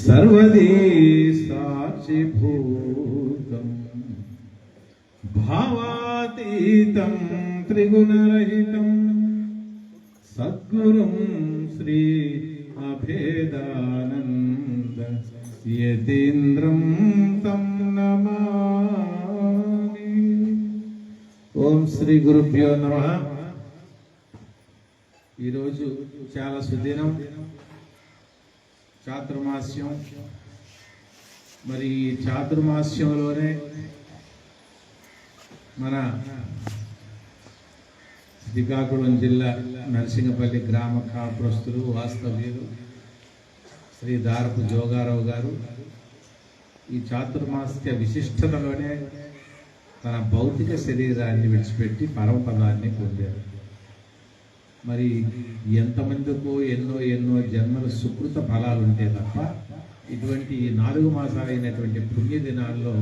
సర్వదీ సాక్షిభూతం భావాతీతం త్రిగుణరహితం సద్గురుం శ్రీ అభేదానంద యతీంద్రం తం నమామి ఓం శ్రీ గురుభ్యో నమ ఈరోజు చాలా సుదినం. చాతుర్మాస్యం. మరి ఈ చాతుర్మాస్యంలోనే మన శ్రీకాకుళం జిల్లా నరసింగపల్లి గ్రామ కాపురస్తులు వాస్తవ్యులు శ్రీ దారపు జోగారావు గారు ఈ చాతుర్మాస్య విశిష్టతలోనే తన భౌతిక శరీరాన్ని విడిచిపెట్టి పరమపదాన్ని పొందారు. మరి ఎంతమందికో ఎన్నో ఎన్నో జన్మల సుకృత ఫలాలు ఉంటే తప్ప ఇటువంటి నాలుగు మాసాలైనటువంటి పుణ్యదినాల్లో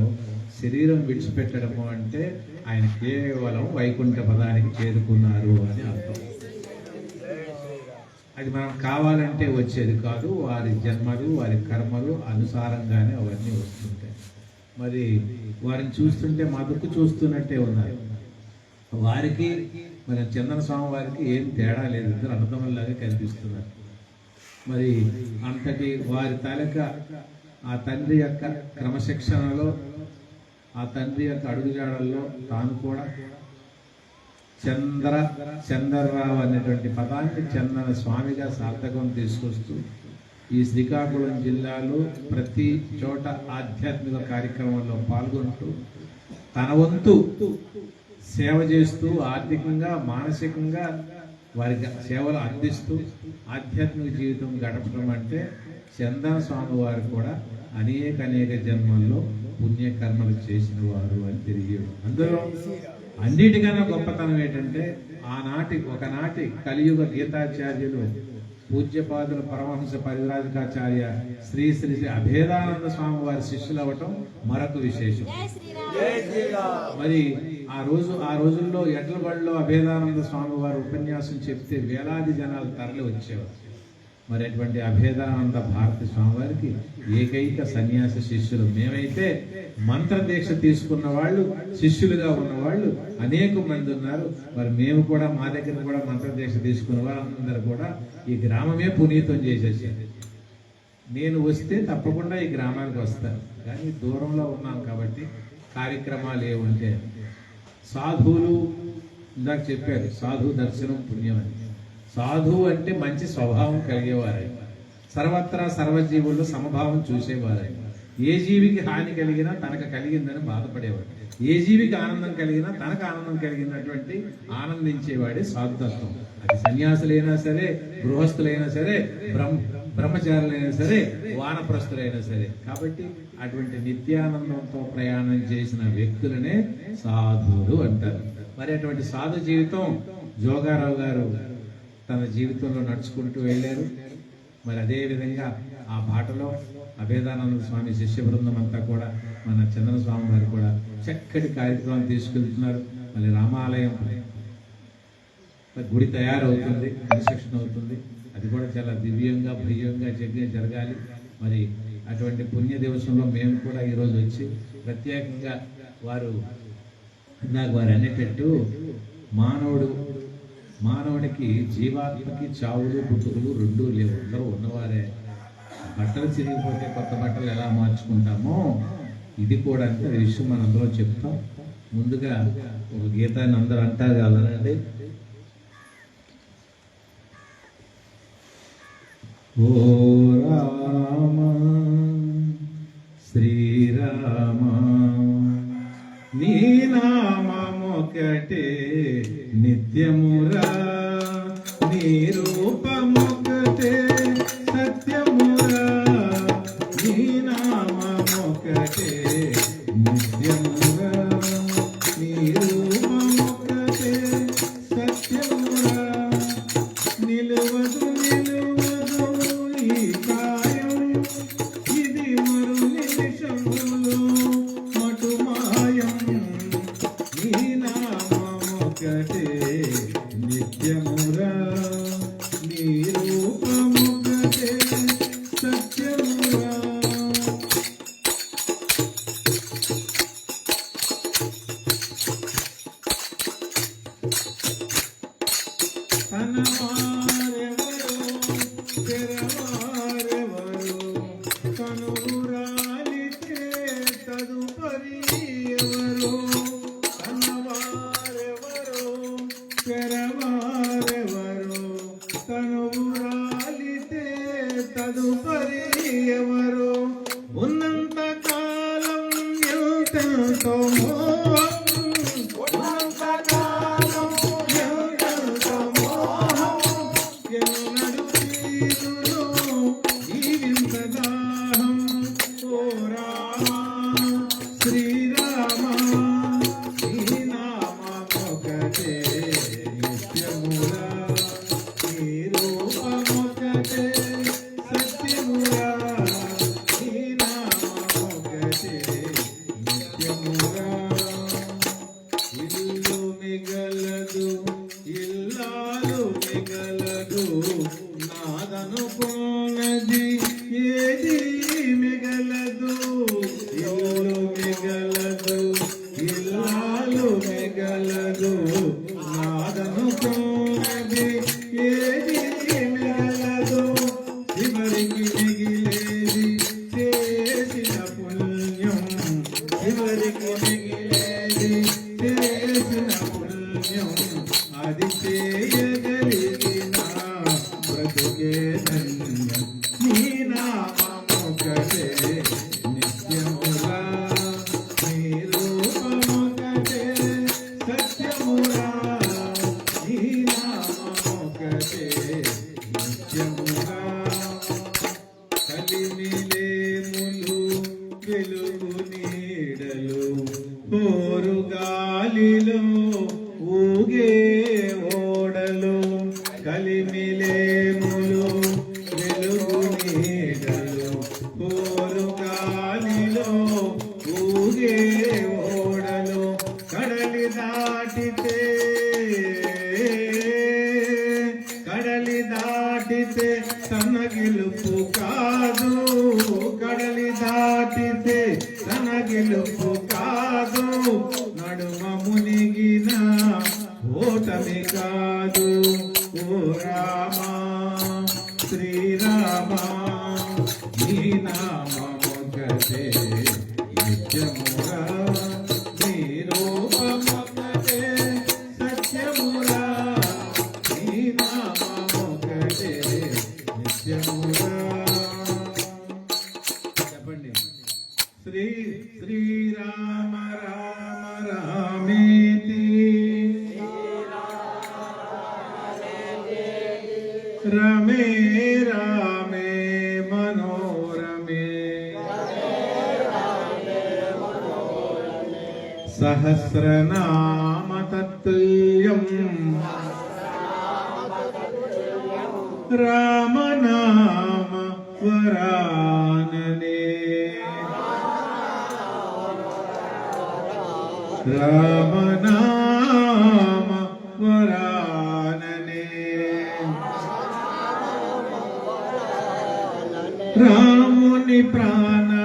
శరీరం విడిచిపెట్టడము అంటే ఆయన కేవలం వైకుంఠ పదానికి చేరుకున్నారు అని అర్థం. అది మనం కావాలంటే వచ్చేది కాదు వారి జన్మలు వారి కర్మలు అనుసారంగానే అవన్నీ వస్తుంటాయి. మరి వారిని చూస్తుంటే మా దుక్కు చూస్తున్నట్టే ఉన్నారు. వారికి మరి చందన స్వామి వారికి ఏం తేడా లేదు. ఇద్దరు అన్నదమ్ముల్లాగా కనిపిస్తున్నారు. మరి అంతటి వారి తాలూకా ఆ తండ్రి యొక్క క్రమశిక్షణలో ఆ తండ్రి యొక్క అడుగుజాడల్లో తాను కూడా చంద్ర చంద్రరావు అనేటువంటి పదాన్ని చందన స్వామిగా సార్థకం తీసుకొస్తూ ఈ శ్రీకాకుళం జిల్లాలో ప్రతి చోట ఆధ్యాత్మిక కార్యక్రమంలో పాల్గొంటూ తన వంతు సేవ చేస్తూ ఆర్థికంగా మానసికంగా వారికి సేవలు అందిస్తూ ఆధ్యాత్మిక జీవితం గడపడం అంటే చందన స్వామి వారు కూడా అనేక అనేక జన్మల్లో పుణ్యకర్మలు చేసిన వారు అని తెలియదు అందులో అన్నిటికన్నా గొప్పతనం ఏంటంటే ఆనాటి ఒకనాటి కలియుగ గీతాచార్యులు పూజ్యపాదుల పరమహంస పరివరాజకాచార్య శ్రీ శ్రీ శ్రీ అభేదానంద స్వామి వారి శిష్యులు అవ్వటం మరొక విశేషం. మరి ఆ రోజు ఆ రోజుల్లో ఎడ్లబడిలో అభేదానంద స్వామి వారు ఉపన్యాసం చెప్తే వేలాది జనాలు తరలి వచ్చేవారు. మరి అటువంటి అభేదానంద భారతి స్వామివారికి ఏకైక సన్యాస శిష్యులు మేమైతే మంత్ర దీక్ష తీసుకున్న వాళ్ళు శిష్యులుగా ఉన్నవాళ్ళు అనేక మంది ఉన్నారు. మరి మేము కూడా మా దగ్గర కూడా మంత్ర దీక్ష తీసుకున్న వాళ్ళందరూ కూడా ఈ గ్రామమే పునీతం చేసేసింది నేను వస్తే తప్పకుండా ఈ గ్రామానికి వస్తాను కానీ దూరంలో ఉన్నాం కాబట్టి కార్యక్రమాలు ఏముంటే సాధువులు ఇందాక చెప్పారు సాధు దర్శనం పుణ్యం అని. సాధువు అంటే మంచి స్వభావం కలిగేవారై. సర్వత్రా సర్వజీవుల్లో సమభావం చూసేవారై. ఏ జీవికి హాని కలిగినా తనకు కలిగిందని బాధపడేవాడు ఏ జీవికి ఆనందం కలిగినా తనకు ఆనందం కలిగినటువంటి ఆనందించేవాడే సాధుతత్వం. అది సన్యాసులైనా సరే గృహస్థులైనా సరే బ్రహ్మ బ్రహ్మచారులైనా సరే వానప్రస్తులైనా సరే. కాబట్టి అటువంటి నిత్యానందంతో ప్రయాణం చేసిన వ్యక్తులనే సాధువులు అంటారు. మరి అటువంటి సాధు జీవితం జోగారావు గారు తన జీవితంలో నడుచుకుంటూ వెళ్ళారు. మరి అదే విధంగా ఆ బాటలో అభేదానంద స్వామి శిష్య బృందం అంతా కూడా మన చంద్ర స్వామి వారు కూడా చక్కటి కార్యక్రమం తీసుకెళ్తున్నారు. మళ్ళీ రామాలయం గుడి తయారవుతుంది కన్స్ట్రక్షన్ అవుతుంది. అది కూడా చాలా దివ్యంగా భవ్యంగా జగ్గా జరగాలి. మరి అటువంటి పుణ్య దివసంలో మేము కూడా ఈరోజు వచ్చి ప్రత్యేకంగా వారు ఇందాక వారు అనేటట్టు మానవుడు మానవుడికి జీవాత్మకి చావులు పుట్టుకలు రెండూ లేవు. అందరూ ఉన్నవారే. బట్టలు చిరిగిపోతే కొత్త బట్టలు ఎలా మార్చుకుంటామో ఇది కూడా అంటే విషయం మనం చెప్తాం. ముందుగా ఒక గీతాన్ని అందరూ అంటారు కదండి ఓ రామ శ్రీరామ నీ నామమొకటే నిత్యమురా నీరు get it. తన గెలుపు కాదు. కడలి దాటితే తన గెలుపు కాదు. నడుమ మునిగిన ఓటమి కాదు. ఓ రామా శ్రీరామా నీ నామొకటే నిత్యముగా సహస్రనామ తత్తుల్యం రామనామ వరాననే రామనామ వరాననే రాముని ప్రాణము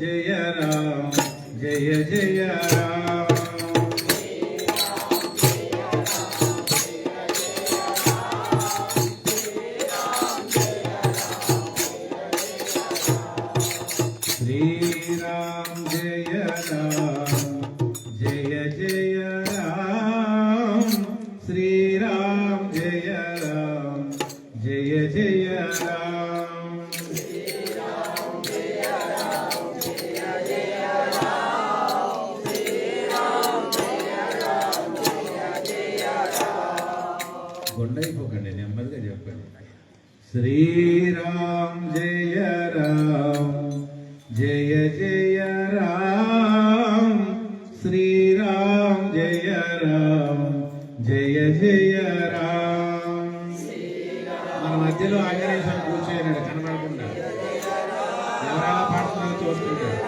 జయ రామ్ జయ జయ రామ్ శ్రీరామ్ జయ రామ్ జయ జయ రామ్ శ్రీరామ్ జయ రామ్ జయ జయ రామ్ శ్రీరామ్ జయ రామ్ జయ జయ రామ్ శ్రీరామ్ జయ రామ్ జయ జయ రామ్ మన మధ్యలో ఆంజనేయ స్వామి కూర్చోయన్నాడు కనబడకుండా ఎవరెలా పాడుతున్నారో చూస్తుంటాడు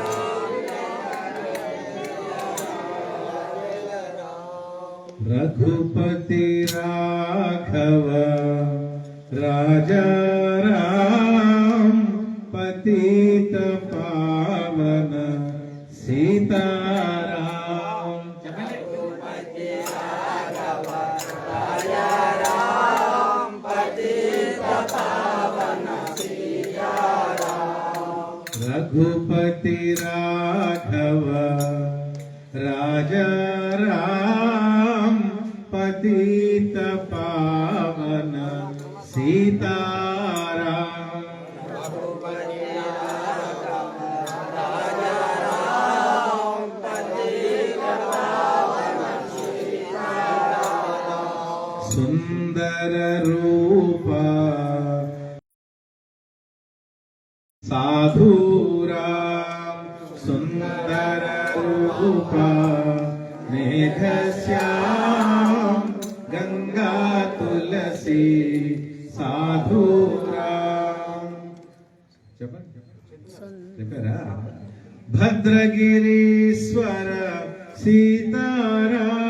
रघुपति राघव राजा राम पतित पावन सीता रघुपति राघव राजा राम पति सुंदर रूपा साधुराम सुंदर रूपा मेघश्याम गंगा तुलसी साधुराम చెప్పారా భద్రగిరీశ్వర సీతారాం